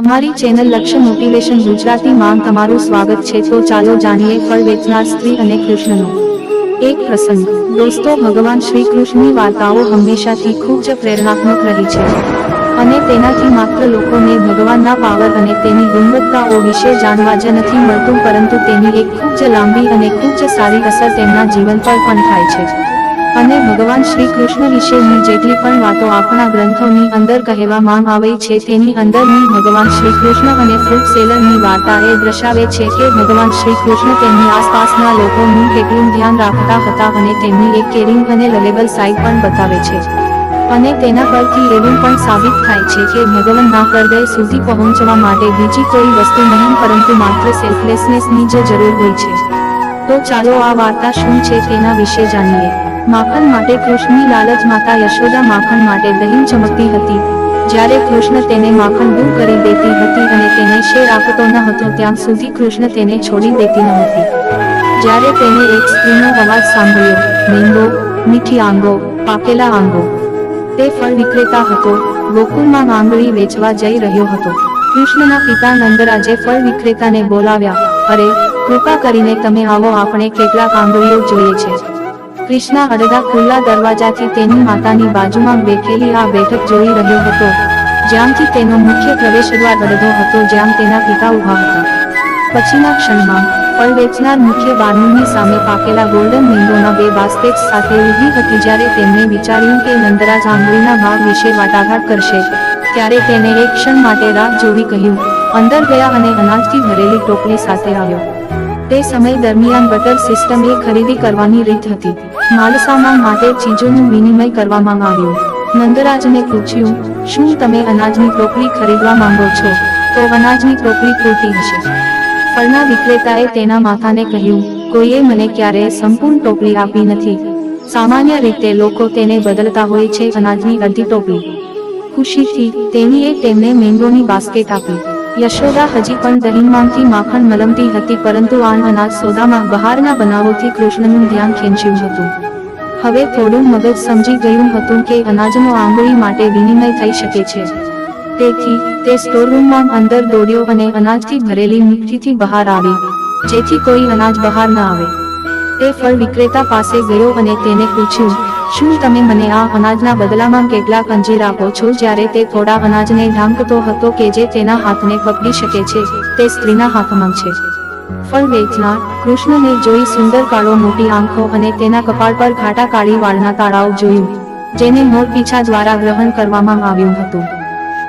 અમારી ચેનલ લક્ષ્ય મોટિવેશન ગુજરાતી માં તમારું સ્વાગત છે. તો ચાલો જાણીએ ફળ વેચનાર સ્ત્રી અને કૃષ્ણનો. એક પ્રસંગ. દોસ્તો, ભગવાન શ્રી કૃષ્ણની વાર્તાઓ હંમેશાથી ખૂબ જ પ્રેરણાત્મક રહી છે. અને તેનાથી માત્ર લોકોને ભગવાનના પાવર અને તેની ગુણવત્તાઓ વિશે જાણવા જ નથી મળતું, પરંતુ તેની એક ખૂબ જ લાંબી અને ખૂબ જ સારી અસર તેમના જીવન પર પણ થાય છે. અને ભગવાન શ્રી કૃષ્ણ વિશેની જેટલી પણ વાતો આપણા ગ્રંથોની અંદર કહેવામાં આવે છે તેની અંદરની ભગવાન શ્રી કૃષ્ણ અને ફ્રૂટ સેલરની વાર્તા એ દર્શાવે છે કે ભગવાન શ્રી કૃષ્ણ તેમની આસપાસના લોકોનું કેટલું ધ્યાન રાખતા હતા અને તેમની એક કેરિંગ અને લવેબલ સાઈડ પણ બતાવે છે. અને તેના પરથી એવું પણ સાબિત થાય છે કે ભગવાનના હૃદય સુધી પહોંચવા માટે બીજી કોઈ વસ્તુ નહીં પરંતુ માત્ર સેલ્ફલેસનેસની જ જરૂર હોય છે. તો ચાલો આ વાર્તા શું છે તેના વિશે જાણીએ. માખણ માટે કૃષ્ણની લાલચ માતા યશોદા માખણ માટે દહીં ચમકતી હતી. જ્યારે કૃષ્ણ તેને માખણ દૂર કરી દેતી હતી અને તેને શેર આપતો ન હતો, ત્યાં સુધી કૃષ્ણ તેને છોડી દેતી ન હતી. જ્યારે તેને એક સ્ત્રીનો અવાજ સાંભળ્યો, મેંગો, મીઠી આંગો, પાકેલા આંગો. તે ફળ વિક્રેતા હતો, ગોકુળમાં આંગળી વેચવા જઈ રહ્યો હતો. કૃષ્ણના પિતા નંદરાજે ફળ વિક્રેતાને બોલાવ્યા, અરે, કૃપા કરીને તમે આવો, આપણે કેટલાક આંગળીઓ જોઈએ છે. કૃષ્ણા અડધા ખુલ્લા દરવાજાથી તેની માતાની બાજુમાં બેઠેલી આ બેઠક જોઈ રહ્યો હતો, જ્યાંથી તેનો મુખ્ય પ્રવેશ દ્વાર અડધો હતો જ્યાં તેના પિતા ઊભા હતા. પછીના ક્ષણમાં ફળ વેચનાર મુખ્ય બારણુની સામે પાકેલા ગોલ્ડન વિન્ડોના બે બાસ્કેટ સાથે ઊભી હતી જ્યારે તેમણે વિચાર્યું કે નંદરાજ આંગળીના ભાગ વિશે વાટાઘાટ કરશે, ત્યારે તેને એક ક્ષણ માટે રાહ જોવી કહ્યું, અંદર ગયા અને અનાજથી ભરેલી ટોપલી સાથે આવ્યો. તે સમય દરમિયાન બટર સિસ્ટમ એ ખરીદી કરવાની રીત હતી. માલસામાન માટે ચીજોનું વિનિમય કરવામાં આવ્યું. નંદરાજને પૂછ્યું, શું તમે અનાજની ટોપલી ખરીદવા માંગો છો? તો અનાજની ટોપલી તૂટી હશે ફળના વિક્રેતાએ તેના માથાને કહ્યું, કોઈએ મને ક્યારેય સંપૂર્ણ ટોપલી આપી નથી. સામાન્ય રીતે લોકો તેને બદલતા હોય છે અનાજની અડધી ટોપલી. ખુશીથી તેણીએ તેમને મેંગોની બાસ્કેટ આપી. યશોદા હજી પણ દહીંમાંથી માખણ મલમતી હતી પરંતુ આ અનાજ સોદામાં બહારના બનાવોથી કૃષ્ણનું ધ્યાન ખેંચ્યું હતું. હવે થોડું મગજ સમજી ગયું હતું કે અનાજનો આંગળી માટે વિનિમય થઈ શકે છે. તેથી, તે સ્ટોરરૂમમાં અંદર દોડ્યો અને અનાજથી ભરેલી મુઠ્ઠીથી બહાર આવી, જેથી કોઈ અનાજ બહાર ન આવે. તે ફળ વિક્રેતા પાસે ગયો અને તેને પૂછ્યું શું તમે મને આ અનાજના બદલામાં કેટલાક અંજીર આપો છો? જ્યારે તે થોડા અનાજને ઢાંકતો હતો કે જે તેના હાથને પકડી શકે છે, તે સ્ત્રીના હાથમાં છે. ફળ વેચનાર કૃષ્ણને જોઈ સુંદર કાળો મોટી આંખો અને તેના કપાળ પર ઘાટા કાળી વાળના તાળાઓ જોયું, જેને મોર પીછા દ્વારા ગ્રહણ કરવામાં આવ્યું હતું.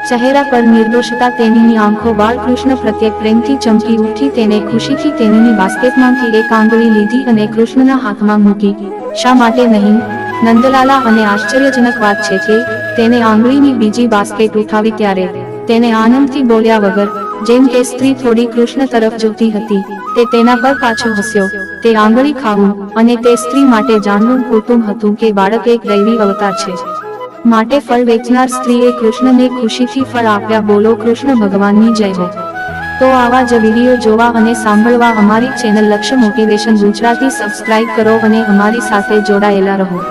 ચહેરા પર નિર્દોષતા તેની આંખો બાળકૃષ્ણ પ્રત્યે પ્રેમથી ચમકી ઉઠી તેને ખુશીથી તેની બાસ્કેટમાંથી એક આંગળી લીધી અને કૃષ્ણના હાથમાં મૂકી, શા માટે નહીં? નંદલાલા અને આશ્ચર્યજનક વાત છે કે તેને આંગળીની બીજી બાસ્કેટ ઉઠાવી ત્યારે તેને આનંદથી બોલ્યા વગર, જેમ કે સ્ત્રી થોડી કૃષ્ણ તરફ જોતી હતી, તે તેના પર પાછો હસ્યો. તે આંગળી ખાવું અને તે સ્ત્રી માટે જાણવું પૂરતું હતું કે બાળક એક દૈવી અવતાર છે. માટે ફળ વેચનાર સ્ત્રીએ કૃષ્ણને ખુશીથી ફળ આપ્યા, બોલો, કૃષ્ણ ભગવાનની જય હો. તો આવા જ વીડિયો જોવા અને સાંભળવા અમારી ચેનલ લક્ષ્ય મોટિવેશન ગુજરાતી સબસ્ક્રાઇબ કરો અને અમારી સાથે જોડાયેલા રહો.